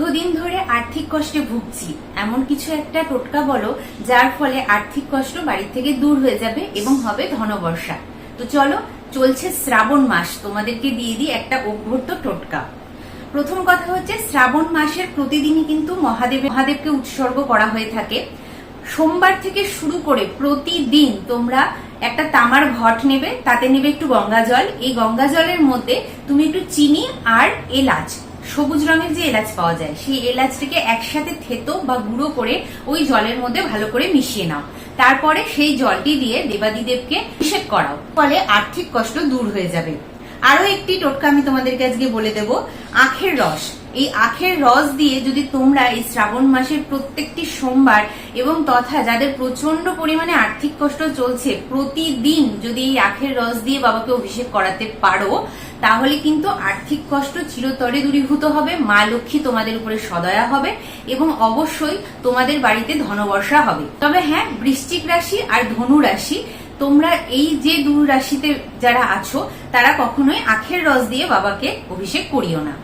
দীর্ঘদিন ধরে আর্থিক কষ্টে ভুগছি। এমন কিছু একটা টোটকা বলো, যার ফলে আর্থিক কষ্ট বাড়ি থেকে দূর হয়ে যাবে এবং হবে ধনবর্ষা তো চলো, চলছে শ্রাবণ মাস, তোমাদেরকে দিয়ে দিই একটা অভ্যর্ত টোটকা। প্রথম কথা হচ্ছে, শ্রাবণ মাসের প্রতিদিনই কিন্তু মহাদেব মহাদেবকে উৎসর্গ করা হয়ে থাকে। সোমবার থেকে শুরু করে প্রতিদিন তোমরা একটা তামার ঘট নেবে, তাতে নেবে একটু গঙ্গা জল। এই গঙ্গা জলের মধ্যে তুমি একটু চিনি আর এলাচ। সবুজ রঙের যে এলাচ পাওয়া যায়, সেই এলাচটিকে একসাথে থেতো বা গুঁড়ো করে ওই জলের মধ্যে ভালো করে মিশিয়ে নাও। তারপরে সেই জলটি দিয়ে দেবাদিদেবকে অভিষেক করাও, ফলে আর্থিক কষ্ট দূর হয়ে যাবে। আরও একটি টোটকা আমি তোমাদেরকে আজকে বলে দেব, আখের রস। এই আখের রস দিয়ে যদি তোমরা এই শ্রাবণ মাসের প্রত্যেকটি সোমবার এবং তথা যাদের প্রচণ্ড পরিমাণে আর্থিক কষ্ট চলছে, প্রতিদিন যদি এই আখের রস দিয়ে বাবাকে অভিষেক করাতে পারো, তাহলে কিন্তু আর্থিক কষ্ট চিরতরে দূরীভূত হবে, মা লক্ষ্মী তোমাদের উপরে সদয়া হবে এবং অবশ্যই তোমাদের বাড়িতে ধনবর্ষা হবে। তবে হ্যাঁ বৃশ্চিক রাশি আর ধনু রাশি তোমরা এই যে দূর রাশিতে যারা আছো, তারা কখনোই আখের রস দিয়ে বাবাকে অভিষেক করিও না।